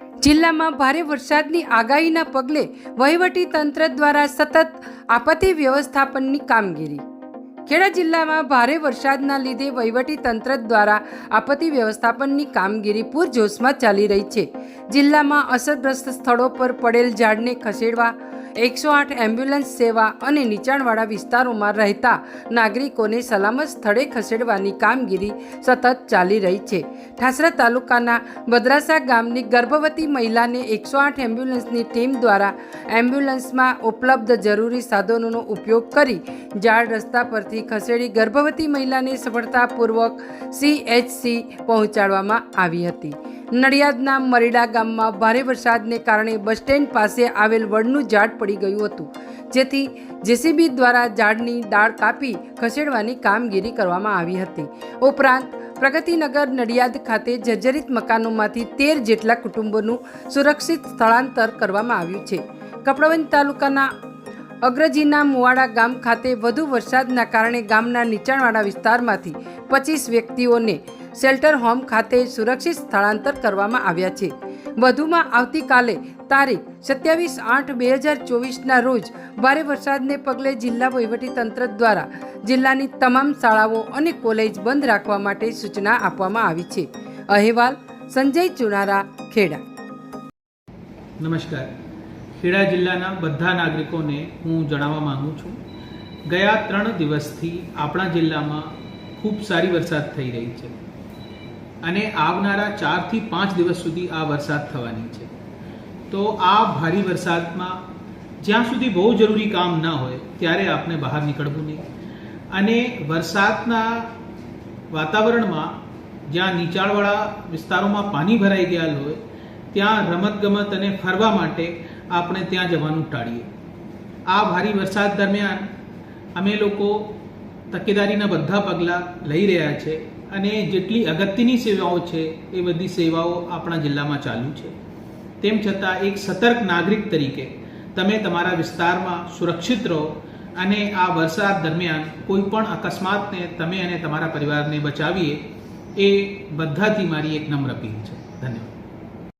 જિલ્લામાં ભારે વરસાદની આગાહીના પગલે વહીવટી તંત્ર દ્વારા સતત આપત્તિ વ્યવસ્થાપનની કામગીરી. ખેડા જિલ્લામાં ભારે વરસાદના લીધે વહીવટી તંત્ર દ્વારા આપત્તિ વ્યવસ્થાપનની કામગીરી પૂરજોશમાં ચાલી રહી છે. જિલ્લામાં અસરગ્રસ્ત સ્થળો પર પડેલ ઝાડને ખસેડવા એકસો આઠ એમ્બ્યુલન્સ સેવા અને નીચાણવાળા વિસ્તારોમાં રહેતા નાગરિકોને સલામત સ્થળે ખસેડવાની કામગીરી સતત ચાલી રહી છે. ઠાસરા તાલુકાના બદ્રાસા ગામની ગર્ભવતી મહિલાને એકસો આઠ એમ્બ્યુલન્સની ટીમ દ્વારા એમ્બ્યુલન્સમાં ઉપલબ્ધ જરૂરી સાધનોનો ઉપયોગ કરી ઝાડ રસ્તા પરથી ખસેડી ગર્ભવતી મહિલાને સફળતાપૂર્વક સીએચસી પહોંચાડવામાં આવી હતી. નડિયાદના મરીડા ગામમાં ભારે વરસાદને કારણે બસ સ્ટેન્ડ પાસે આવેલ વડનું ઝાડ પડી ગયું હતું, જેથી જેસીબી દ્વારા ઝાડની ડાળ કાપી ખસેડવાની કામગીરી કરવામાં આવી હતી. ઉપરાંત, પ્રગતિનગર નડિયાદ ખાતે જર્જરિત મકાનોમાંથી તેર જેટલા કુટુંબોનું સુરક્ષિત સ્થળાંતર કરવામાં આવ્યું છે. કપડવંજ તાલુકાના અગ્રજીના મુવાડા ગામ ખાતે વધુ વરસાદના કારણે ગામના નીચાણવાળા વિસ્તારમાંથી પચીસ વ્યક્તિઓને શેલ્ટર હોમ ખાતે સુરક્ષિત સ્થળાંતર કરવામાં આવ્યા છે. વધુમાં આવતીકાલે તારીખ સત્યાવીસ આઠ બે હજાર ચોવીસના રોજ ભારે વરસાદને પગલે જિલ્લા વહીવટીતંત્ર દ્વારા જિલ્લાની તમામ શાળાઓ અને કોલેજ બંધ રાખવા માટે સૂચના આપવામાં આવી છે. અહેવાલ સંજય ચુનારા, ખેડા. નમસ્કાર. ખેડા જિલ્લાના બધા નાગરિકોને હું જણાવવા માંગુ છું, ગયા ત્રણ દિવસથી આપણા જિલ્લામાં ખૂબ સારી વરસાદ થઈ રહી છે. અને આવનારા ચારથી પાંચ દિવસ સુધી આ વરસાદ થવાની છે. તો આ ભારે વરસાદમાં જ્યાં સુધી બહુ જરૂરી કામ ન હોય, ત્યારે આપણે બહાર નીકળવું નહીં. અને વરસાદના વાતાવરણમાં જ્યાં નીચાણવાળા વિસ્તારોમાં પાણી ભરાઈ ગયા હોય, ત્યાં રમતગમત અને ફરવા માટે આપણે ત્યાં જવાનું ટાળીએ. આ ભારે વરસાદ દરમિયાન અમે લોકો તકેદારીના બધા પગલાં લઈ રહ્યા છે અને જેટલી અગત્યની સેવાઓ છે એ બધી સેવાઓ આપણા જિલ્લામાં ચાલુ છે. તેમ છતાં એક સતર્ક નાગરિક તરીકે તમે તમારા વિસ્તારમાં સુરક્ષિત રહો અને આ વરસાદ દરમિયાન કોઈ પણ અકસ્માતને તમે અને તમારા પરિવારને બચાવીએ એ બધાથી મારી એક નમ્ર અપીલ છે. ધન્યવાદ.